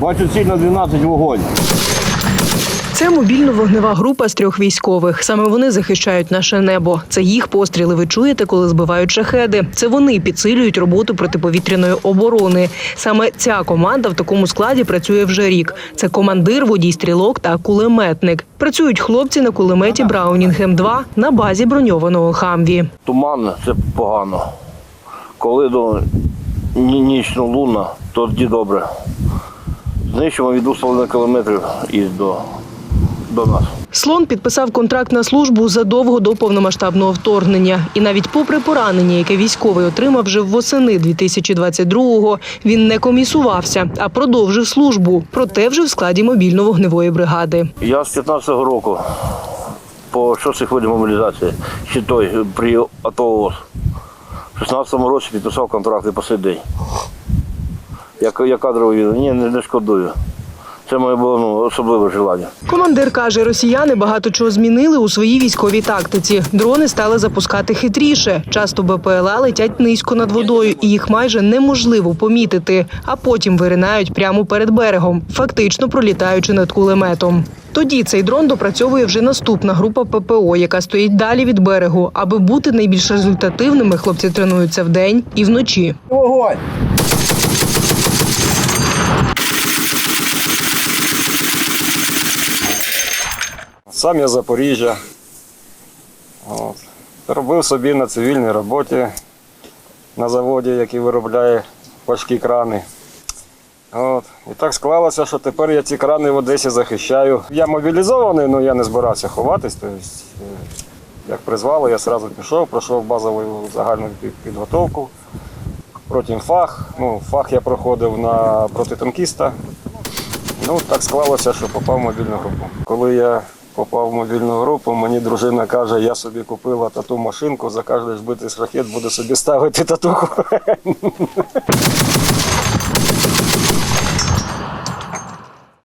Бачу ціль на 12 вогонь. Це мобільно-вогнева група з трьох військових. Саме вони захищають наше небо. Це їх постріли ви чуєте, коли збивають шахеди. Це вони підсилюють роботу протиповітряної оборони. Саме ця команда в такому складі працює вже рік. Це командир, водій стрілок та кулеметник. Працюють хлопці на кулеметі Браунінг М2 на базі броньованого хамві. Туман це погано. Коли до ні- нічно луна, то тоді добре. Знищимо від 2,5 кілометрів і до, до нас. Слон підписав контракт на службу задовго до повномасштабного вторгнення. І навіть попри поранення, яке військовий отримав вже восени 2022-го, він не комісувався, а продовжив службу. Проте вже в складі мобільно-вогневої бригади. Я з 15-го року по шостих видах мобілізації, ще той при АТО ООС. В 16-му році підписав контракт і по сей день. Я, я кадровий війна. Ні, не, не шкодую. Це моє було ну, особливе желання. Командир каже, росіяни багато чого змінили у своїй військовій тактиці. Дрони стали запускати хитріше. Часто БПЛА летять низько над водою, і їх майже неможливо помітити, а потім виринають прямо перед берегом, фактично пролітаючи над кулеметом. Тоді цей дрон допрацьовує вже наступна група ППО, яка стоїть далі від берегу. Аби бути найбільш результативними, хлопці тренуються вдень і вночі. Вогонь! Сам я Запоріжжя. От. Робив собі на цивільній роботі на заводі, який виробляє важкі крани. От. І так склалося, що тепер я ці крани в Одесі захищаю. Я мобілізований, але я не збирався ховатись. Тобто, як призвали, я одразу пішов, пройшов базову загальну підготовку. Потім фах. Ну, фах я проходив на протитанкіста. Ну, так склалося, що попав в мобільну групу. Коли я попав в мобільну групу, мені дружина каже, я собі купила тату машинку, за кожний збитий шахет буду собі ставити татуху.